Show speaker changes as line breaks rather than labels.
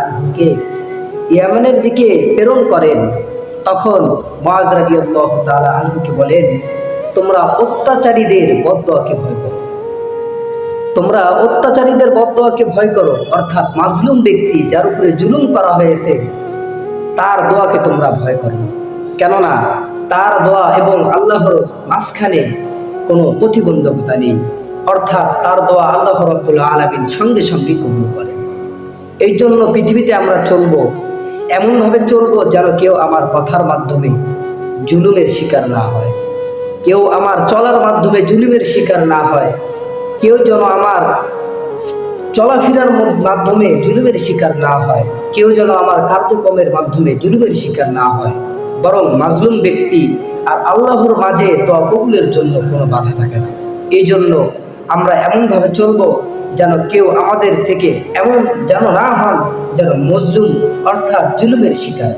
আনহুকে ইয়ামানের দিকে প্রেরণ করেন, তখন মুআজ রাদিয়াল্লাহু তাআলা আনহুকে বলেন, তোমরা অত্যাচারীদের বদদোয়াকে ভয় করো। তোমরা অত্যাচারীদের বদদোয়াকে ভয় করো, অর্থাৎ মাজলুম ব্যক্তি যার উপরে জুলুম করা হয়েছে, তার দোয়াকে তোমরা ভয় করো কেননা তার দোয়া এবং আল্লাহর মাঝখানে কোনো প্রতিবন্ধকতা নেই। অর্থাৎ তার দোয়া আল্লাহ রব্বুল আলমিন সঙ্গে সঙ্গে কবুল করে এই জন্য পৃথিবীতে আমরা চলবো, এমনভাবে চলবো যেন কেউ আমার কথার মাধ্যমে জুলুমের শিকার না হয়। কেউ আমার চলার মাধ্যমে জুলুমের শিকার না হয়। কেউ যেন আমার চলাফেরার মাধ্যমে জুলুমের শিকার না হয়। কেউ যেন আমার কার্যক্রমের মাধ্যমে জুলুমের শিকার না হয়। বরং মাজলুম ব্যক্তি আর আল্লাহর মাঝে দোয়া কবুলের জন্য কোনো বাধা থাকে না। এই জন্য আমরা এমনভাবে চলব যেন কেউ আমাদের থেকে এমন যেন না হন যেন মজলুম অর্থাৎ জুলুমের শিকার।